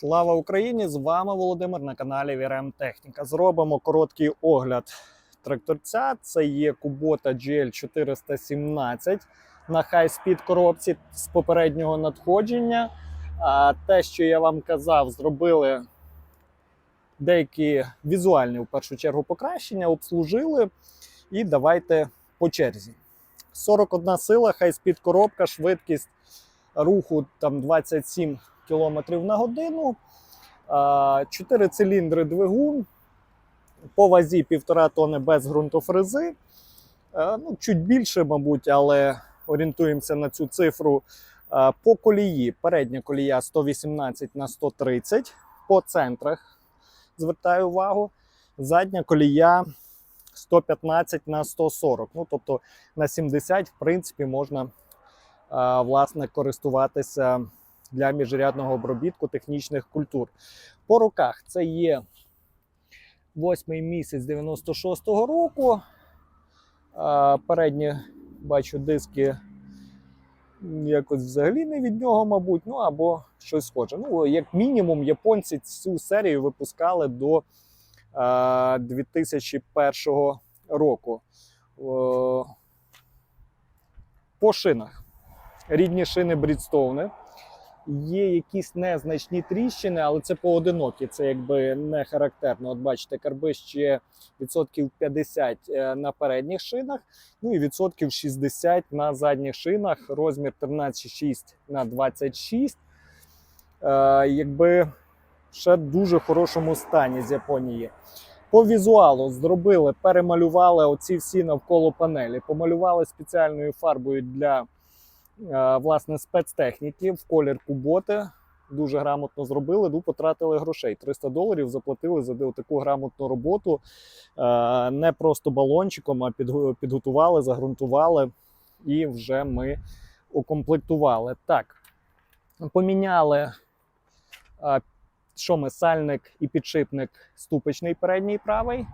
Слава Україні! З вами Володимир на каналі VRM Техніка. Зробимо короткий огляд тракторця. Це є Kubota GL417 на хай-спід коробці з попереднього надходження. А те, що я вам казав, зробили деякі візуальні в першу чергу покращення, обслужили. І давайте по черзі. 41 сила, хай-спід коробка, швидкість руху там 27 км на годину. 4 циліндри двигун. По вазі 1,5 тонни без ґрунтофрези. Ну, чуть більше, мабуть, але орієнтуємося на цю цифру. По колії. Передня колія 118 на 130. По центрах звертаю увагу. Задня колія 115 на 140. Ну, тобто на 70, в принципі, можна власне користуватися для міжрядного обробітку технічних культур. По руках це є восьмий місяць 96-го року. Передні бачу диски якось взагалі не від нього, мабуть, ну або щось схоже. Ну, як мінімум, японці цю серію випускали до а, 2001 року. По шинах. Рідні шини Брідстоуни. Є якісь незначні тріщини, але це поодинокі, це якби не характерно. От бачите, карби ще відсотків 50 е, на передніх шинах, ну і відсотків 60 на задніх шинах, розмір 13,6 на 26. Е, якби ще в дуже хорошому стані з Японії. По візуалу зробили, перемалювали оці всі навколо панелі, помалювали спеціальною фарбою для власне спецтехніки в колір куботи. Дуже грамотно зробили, ну потратили грошей. 300 доларів заплатили за таку грамотну роботу. Е, Не просто балончиком, а підготували, загрунтували і вже ми укомплектували. Так, поміняли е, що ми сальник і підшипник ступочний передній правий.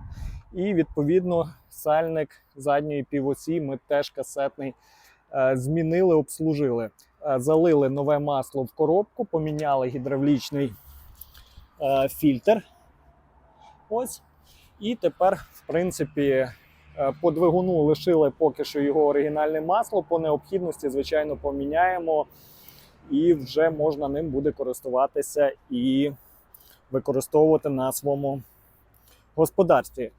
І відповідно сальник задньої півосі ми теж касетний е, змінили, обслужили. Е, Залили нове масло в коробку, поміняли гідравлічний е, фільтр. Ось. І тепер, в принципі, е, по двигуну лишили поки що його оригінальне масло. По необхідності, звичайно, поміняємо. І вже можна ним буде користуватися і використовувати на своєму господарстві.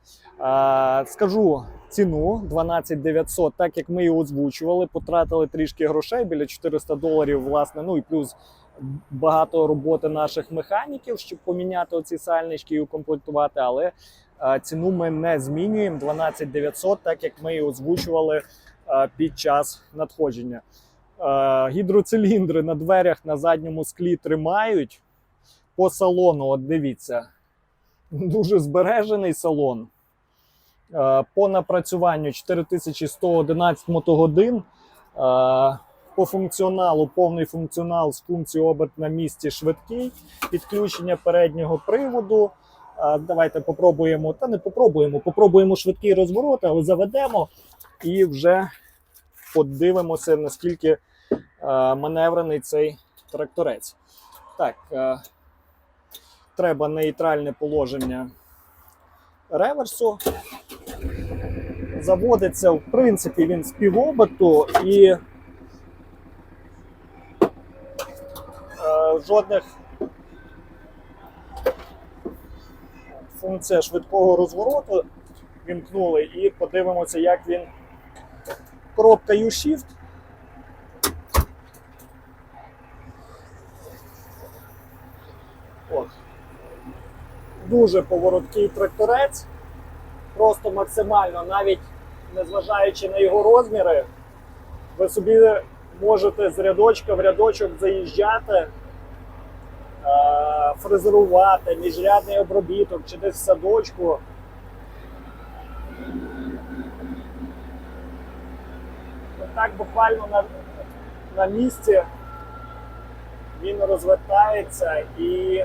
Скажу ціну 12 900, так як ми її озвучували, потратили трішки грошей біля 400 доларів, власне, ну і плюс багато роботи наших механіків, щоб поміняти оці сальнички і укомплектувати. Але а, ціну ми не змінюємо 12 900, так як ми її озвучували а, під час надходження. Е, гідроциліндри на дверях на задньому склі тримають. По салону, от дивіться, дуже збережений салон. Е, По напрацюванню 4111 мотогодин. Е, По функціоналу повний функціонал з функцією оберт на місці швидкий, підключення переднього приводу. Е, Давайте попробуємо, та не попробуємо, попробуємо швидкий розворот, але заведемо і вже подивимося, наскільки маневрений цей тракторець. Так, треба нейтральне положення реверсу. Заводиться, в принципі, він з півоберту і е, жодних функція швидкого розвороту вімкнули і подивимося, як він коробка U-Shift. От. Дуже повороткий тракторець. Просто максимально, навіть незважаючи на його розміри, ви собі можете з рядочка в рядочок заїжджати, е, фрезерувати, міжрядний обробіток чи десь в садочку. так буквально на, на місці він розвертається і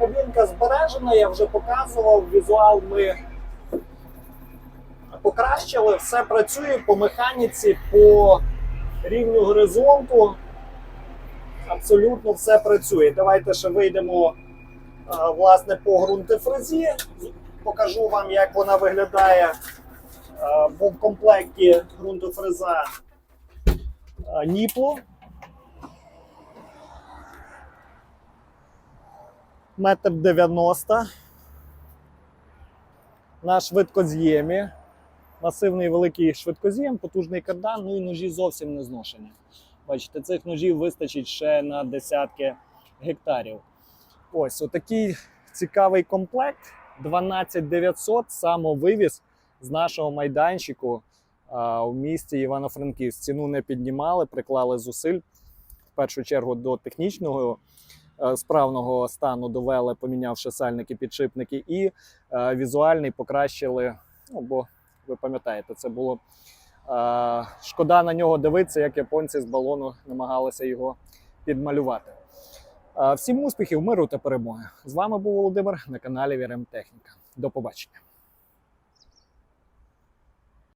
кабінка збережена, я вже показував. Візуал ми покращили, все працює по механіці, по рівню горизонту. Абсолютно все працює. Давайте ще вийдемо власне по ґрунтифрезі. Покажу вам, як вона виглядає. Бо в комплекті ґрунтофреза а, Ніпло. Метр дев'яносто. На швидкоз'ємі. Масивний великий швидкоз'єм, потужний кардан, ну і ножі зовсім не зношені. Бачите, цих ножів вистачить ще на десятки гектарів. Ось отакий цікавий комплект. 12900 самовивіз з нашого майданчику а, у місті Івано-Франківськ. Ціну не піднімали, приклали зусиль. В першу чергу до технічного справного стану довели, помінявши сальники, підшипники, і е, візуальний покращили. Ну, бо ви пам'ятаєте, це було е, шкода на нього дивитися, як японці з балону намагалися його підмалювати. Е, всім успіхів, миру та перемоги! З вами був Володимир на каналі Вірем Техніка. До побачення.